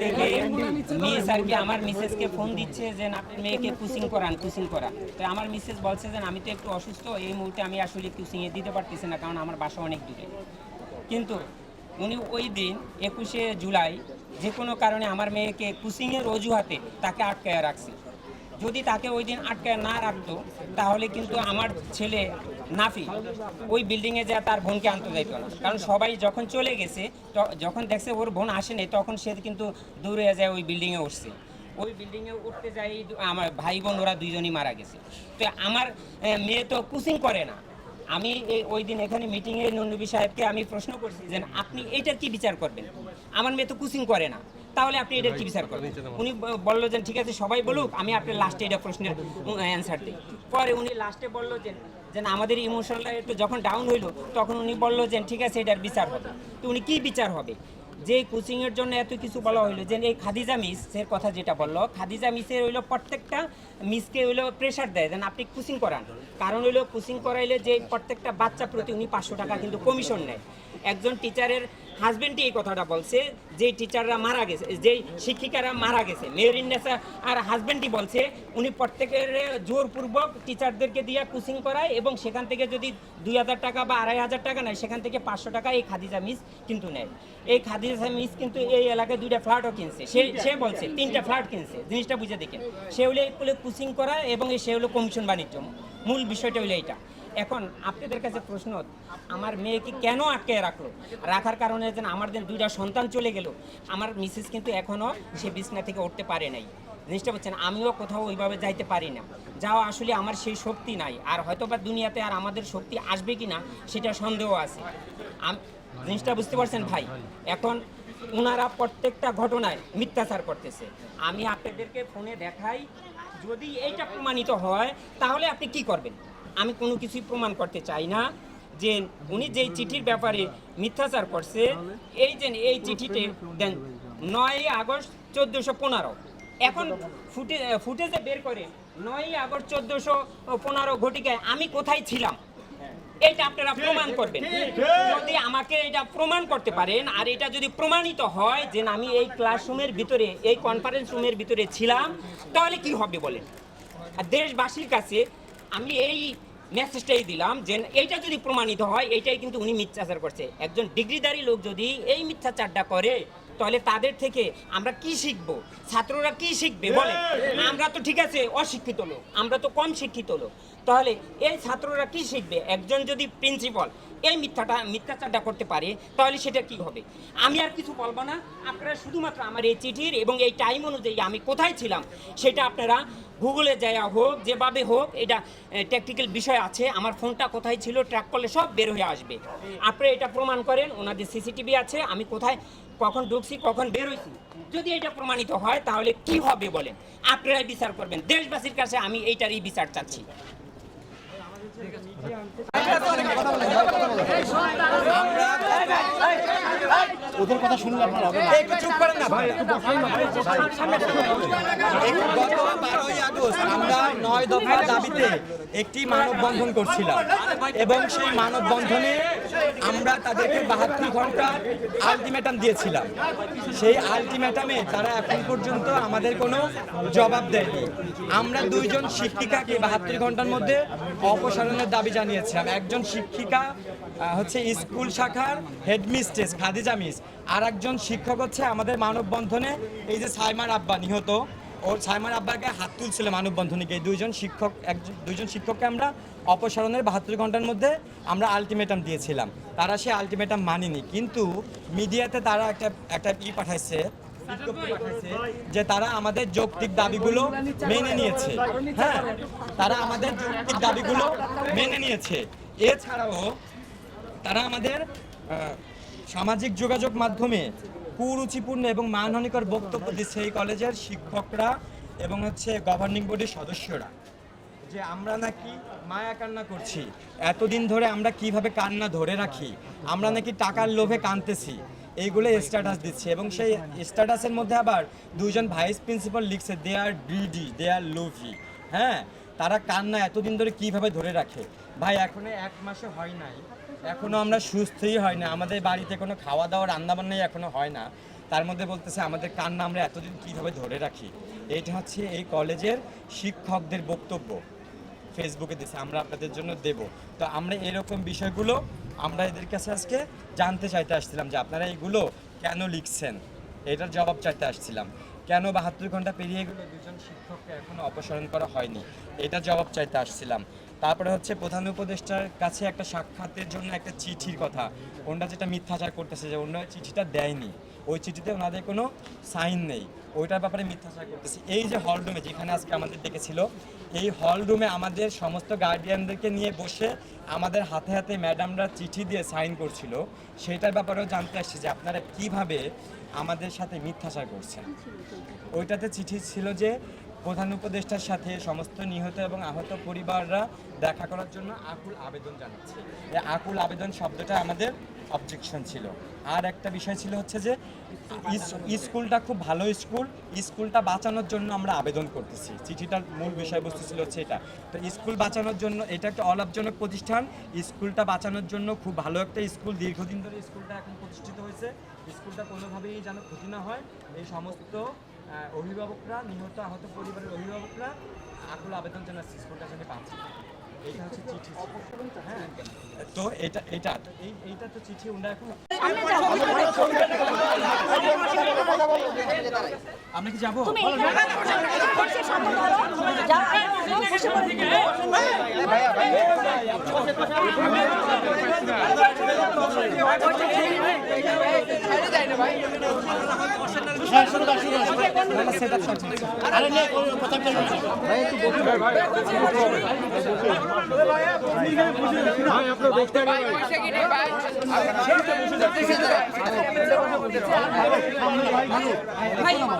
থেকে মিস আর কি, আমার মিসেসকে ফোন দিচ্ছে যে মেয়েকে কুচিং করান কুচিং করান। তো আমার মিসেস বলছে যে আমি তো একটু অসুস্থ, এই মুহূর্তে আমি আসলে কুচিংয়ে দিতে পারতেছি না, কারণ আমার বাসা অনেক দূরে। কিন্তু উনি ওই দিন একুশে জুলাই যে কোনো কারণে আমার মেয়েকে কুচিংয়ের অজুহাতে তাকে আটকায় রাখছে। যদি তাকে ওই দিন আটকায় না রাখতো, তাহলে কিন্তু আমার ছেলে নাফি, ওই বিল্ডিংয়ে যা তার বোনকে আনতে যাইত না। কারণ সবাই যখন চলে গেছে যখন দেখছে ওর বোন আসেনি তখন সে কিন্তু দূরে যায় ওই বিল্ডিংয়ে উঠছে। ওই বিল্ডিংয়ে উঠতে যাই, আমার ভাই বোন, ওরা দুইজনই মারা গেছে। তো আমার মেয়ে তো কুচিং করে না। আমি ওই দিন এখানে মিটিংয়ে নন্দবী সাহেবকে আমি প্রশ্ন করছি যে, আপনি এইটার কি বিচার করবেন? আমার মেয়ে তো কুচিং করে না। তাহলে আপনি এটা কি বিচার করবেন। উনি বলল যে ঠিক আছে সবাই বলুক আমি আপনার লাস্টে এটা প্রশ্নের অ্যান্সার দিই। পরে উনি লাস্টে বলল যে যে না, আমাদের ইমোশনাল একটু যখন ডাউন হইল তখন উনি বলল যে ঠিক আছে এটার বিচার হবে। তো উনি কি বিচার হবে? যে কোচিংয়ের জন্য এত কিছু বলা হইল যে এই খাদিজা মিসের কথা যেটা বলল খাদিজা মিসের হইল প্রত্যেকটা মিসকে হইল প্রেশার দেয় যেন আপনি কোচিং করান। কারণ হইল কোচিং করাইলে যে প্রত্যেকটা বাচ্চা প্রতি উনি পাঁচশো টাকা কিন্তু কমিশন নেয়। একজন টিচারের হাজবেন্ডই এই কথাটা বলছে যে টিচাররা মারা গেছে, যেই শিক্ষিকারা মারা গেছে মেয়রিনেসা আর হাজবেন্ডই বলছে, উনি প্রত্যেকের জোরপূর্বক টিচারদেরকে দিয়ে কোচিং করায় এবং সেখান থেকে যদি দুই হাজার টাকা বা আড়াই হাজার টাকা নেয়, সেখান থেকে পাঁচশো টাকা এই খাদিজা মিস কিন্তু নেয়। এই খাদিজা মিস কিন্তু এই এলাকায় দুইটা ফ্ল্যাটও কিনছে। সে সে বলছে, তিনটা ফ্ল্যাট কিনছে, জিনিসটা বুঝে দেখেন। সে হলো কোচিং করা এবং সে হলো কমিশন বাণিজ্য। মূল বিষয়টা হলো এইটা। এখন আপনাদের কাছে প্রশ্ন, আমার মেয়েকে কেন আটকে রাখল? রাখার কারণে যেন আমার দিন দুইটা সন্তান চলে গেল। আমার মিসেস কিন্তু এখনও সে বিছনা থেকে উঠতে পারে নাই। জিনিসটা বলছেন আমিও কোথাও ওইভাবে যাইতে পারি না। যাওয়া আসলে আমার সেই শক্তি নাই। আর হয়তো বা দুনিয়াতে আর আমাদের শক্তি আসবে কি না, সেটা সন্দেহ আছে। জিনিসটা বুঝতে পারছেন ভাই? এখন ওনারা প্রত্যেকটা ঘটনায় মিথ্যাচার করতেছে। আমি আপনাদেরকে ফোনে দেখাই, যদি এইটা প্রমাণিত হয়, তাহলে আপনি কি করবেন? আমি কোনো কিছুই প্রমাণ করতে চাই না যে উনি যেই চিঠির ব্যাপারে মিথ্যাচার করছে এই যে এই চিঠিতে দেন নয় আগস্ট চোদ্দোশো পনেরো। এখন ফুটে ফুটেজে বের করে নয় আগস্ট চোদ্দোশো পনেরো ঘটিকায় আমি কোথায় ছিলাম? এটা আপনারা প্রমাণ করবেন। যদি আমাকে এটা প্রমাণ করতে পারেন আর এটা যদি প্রমাণিত হয় যে আমি এই ক্লাসরুমের ভিতরে এই কনফারেন্স রুমের ভিতরে ছিলাম তাহলে কি হবে বলেন? আর দেশবাসীর কাছে আমি এই মেসেজটাই দিলাম যে এইটা যদি প্রমাণিত হয় এইটাই কিন্তু উনি মিথ্যাচার করছে। একজন ডিগ্রিধারী লোক যদি এই মিথ্যাচারটা করে তাহলে তাদের থেকে আমরা কি শিখব? ছাত্ররা কি শিখবে? বলে আমরা তো ঠিক আছে অশিক্ষিত লোক আমরা তো কম শিক্ষিত লোক। তাহলে এই ছাত্ররা কি শিখবে? একজন যদি প্রিন্সিপাল এই মিথ্যাটা, মিথ্যাচারটা করতে পারে, তাহলে সেটা কি হবে? আমি আর কিছু বলব না। আপনারা শুধুমাত্র আমার এই চিঠির এবং এই টাইম অনুযায়ী আমি কোথায় ছিলাম, সেটা আপনারা গুগলে যাওয়া হোক, যেভাবে হোক, এটা টেকনিক্যাল বিষয় আছে, আমার ফোনটা কোথায় ছিল ট্র্যাক করলে সব বের হয়ে আসবে। আপনারা এটা প্রমাণ করেন, ওনাদের সিসিটিভি আছে, আমি কোথায়, কখন ঢুকছি, কখন বের হয়েছি যদি এটা প্রমাণিত হয়, তাহলে কি হবে বলেন? আপনারাই বিচার করবেন। দেশবাসীর কাছে আমি এইটারই বিচার চাচ্ছি। ওদের কথা শুনলে আপনার হবে না। একটু চুপ করেন না। ভাই গত বারোই আগস্ট আমরা নয় দফা দাবিতে একটি মানববন্ধন করছিলাম। এবং সেই মানববন্ধনে আমরা তাদেরকে বাহাত্তর ঘণ্টা আলটিমেটাম দিয়েছিলাম। সেই আলটিমেটামে তারা এখন পর্যন্ত আমাদের কোনো জবাব দেয়নি। আমরা দুইজন শিক্ষিকাকে বাহাত্তর ঘণ্টার মধ্যে অপসারণের দাবি জানিয়েছিলাম। একজন শিক্ষিকা হচ্ছে স্কুল শাখার হেডমিস্ট্রেস খাদিজা মিস। আর একজন শিক্ষক হচ্ছে আমাদের মানববন্ধনে এই যে সাইমার আব্বা নিহত। ওর সাইমার আব্বাকে হাত তুলছিল মানববন্ধনে গিয়ে দুইজন শিক্ষক একজন দুইজন শিক্ষককে আমরা অপসারণের বাহাত্তর ঘণ্টার মধ্যে আমরা আলটিমেটাম দিয়েছিলাম। তারা সে আলটিমেটাম মানেনি। কিন্তু মিডিয়াতে তারা একটা একটা ই পাঠাইছে যে তারা আমাদের যৌক্তিক দাবিগুলো মেনে নিয়েছে। হ্যাঁ তারা আমাদের যৌক্তিক দাবিগুলো মেনে নিয়েছে। এছাড়াও তারা আমাদের সামাজিক যোগাযোগ মাধ্যমে কুরুচিপূর্ণ এবং মানহানিকর বক্তব্য দিচ্ছে এই কলেজের শিক্ষকরা এবং হচ্ছে গভর্নিং বডির সদস্যরা যে আমরা নাকি মায়া কান্না করছি। এতদিন ধরে আমরা কীভাবে কান্না ধরে রাখি? আমরা নাকি টাকার লোভে কানতেছি এইগুলো স্ট্যাটাস দিচ্ছে এবং সেই স্ট্যাটাসের মধ্যে আবার দুজন ভাইস প্রিন্সিপাল লিখছে দে আর গ্রিডি দে আর লোভি হ্যাঁ তারা কান্না এতদিন ধরে কীভাবে ধরে রাখে? ভাই, এখনও এক মাসে হয় নাই। এখনও আমরা সুস্থই হয় না। আমাদের বাড়িতে কোনো খাওয়া দাওয়া রান্না বান্নাই এখনও হয় না। তার মধ্যে বলতেছে, আমাদের কান্না আমরা এতদিন কীভাবে ধরে রাখি? এটা হচ্ছে এই কলেজের শিক্ষকদের বক্তব্য। ফেসবুকে দিছে, আমরা আপনাদের জন্য দেব। তো আমরা এরকম বিষয়গুলো আমরা এদের কাছে আজকে জানতে চাইতে আসছিলাম যে, আপনারা এইগুলো কেন লিখছেন? এটার জবাব চাইতে আসছিলাম। কেন বাহাত্তর ঘণ্টা পেরিয়ে গেলো? দুজন শিক্ষককে এখনও অপসারণ করা হয়নি। এটার জবাব চাইতে আসছিলাম। তারপরে হচ্ছে প্রধান উপদেষ্টার কাছে একটা সাক্ষাতের জন্য একটা চিঠির কথা। ওনারা যেটা মিথ্যাচার করতেছে যে ওনারা চিঠিটা দেয়নি। ওই চিঠিতে ওনাদের কোনো সাইন নেই। ওইটার ব্যাপারে মিথ্যাচার করতেছে। এই যে হল রুমে যেখানে আজকে আমাদের ডেকেছিল, এই হল রুমে আমাদের সমস্ত গার্ডিয়ানদেরকে নিয়ে বসে আমাদের হাতে হাতে ম্যাডামরা চিঠি দিয়ে সাইন করছিল। সেটার ব্যাপারেও জানতে আসছি যে আপনারা কীভাবে আমাদের সাথে মিথ্যাচার করছেন। ওইটাতে চিঠি ছিল যে প্রধান উপদেষ্টার সাথে সমস্ত নিহত এবং আহত পরিবাররা দেখা করার জন্য আকুল আবেদন জানাচ্ছে। এই আকুল আবেদন শব্দটা আমাদের অবজেকশন ছিল। আর একটা বিষয় ছিল হচ্ছে যে স্কুলটা খুব ভালো স্কুল, স্কুলটা বাঁচানোর জন্য আমরা আবেদন করতেছি। চিঠিটার মূল বিষয়বস্তু ছিল হচ্ছে এটা। তো স্কুল বাঁচানোর জন্য এটা একটা অলাভজনক প্রতিষ্ঠান, স্কুলটা বাঁচানোর জন্য খুব ভালো একটা স্কুল, দীর্ঘদিন ধরে স্কুলটা এখন প্রতিষ্ঠিত হয়েছে। স্কুলটা কোনোভাবেই যেন ক্ষতি না হয়। এই সমস্ত অভিভাবকরা নিহত আহত পরিবারের অভিভাবকরা আকুল আবেদন জানাচ্ছে স্কুলটা যেন বাঁচে এইটা হচ্ছে চিঠি হ্যাঁ তো এটা এটা এই এইটা তো চিঠি ওনারা এখন আমরা কি যাব হ্যাঁ,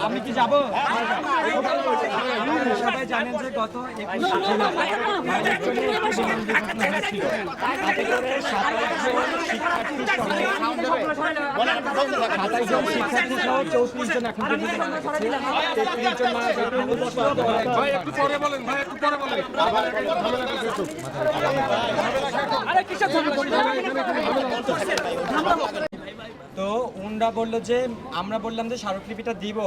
আপনি কি যাব সবাই জানেন যে গত শিক্ষার্থী সাতাশ জন শিক্ষার্থী সহ চৌত্রিশ জন এখন পর্যন্ত মারা গেছে তেত্রিশ জন মারা গেছে ভাই একটু তো উনরা বলল যে, আমরা বললাম যে স্মারকলিপিটা দিব।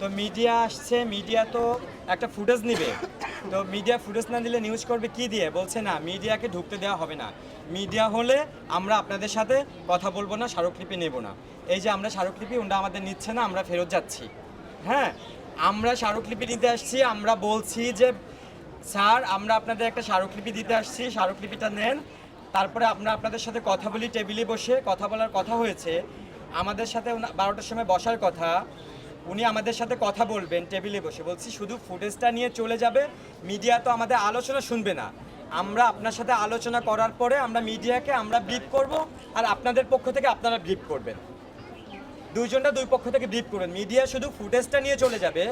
তো মিডিয়া আসছে, মিডিয়া তো একটা ফুটেজ নিবে। তো মিডিয়া ফুটেজ না দিলে নিউজ করবে কি দিয়ে? বলছে না, মিডিয়াকে ঢুকতে দেওয়া হবে না। মিডিয়া হলে আমরা আপনাদের সাথে কথা বলব না, স্মারকলিপি নেব না। এই যে আমরা স্মারকলিপি ওনরা আমাদের নিচ্ছে না, আমরা ফেরত যাচ্ছি। হ্যাঁ আমরা স্মারকলিপি নিতে আসছি, আমরা বলছি যে, স্যার, আমরা আপনাদের একটা স্মারকলিপি দিতে আসছি, স্মারকলিপিটা নেন। তারপরে আমরা আপনাদের সাথে কথা বলি টেবিলে বসে। কথা বলার কথা হয়েছে। আমাদের সাথে বারোটার সময় বসার কথা। উনি আমাদের সাথে কথা বলবেন টেবিলে বসে। বলছি, শুধু ফুটেজটা নিয়ে চলে যাবে। মিডিয়া তো আমাদের আলোচনা শুনবে না। আমরা আপনার সাথে আলোচনা করার পরে আমরা মিডিয়াকে আমরা ব্রিফ করব আর আপনাদের পক্ষ থেকে আপনারা ব্রিফ করবেন। দুইজনটা দুই পক্ষ থেকে ব্রিফ করবেন মিডিয়া শুধু ফুটেজটা নিয়ে চলে যাবে।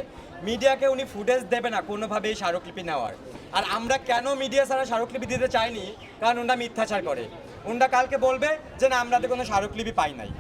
মিডিয়াকে উনি ফুটেজ দেবে না কোনোভাবেই স্মারকলিপি নেওয়ার। আর আমরা কেন মিডিয়া ছাড়া স্মারকলিপি দিতে চাইনি? কারণ ওনারা মিথ্যাচার করে। ওনারা কালকে বলবে যে, না, আমরা তো কোনো স্মারকলিপি পাই নাই।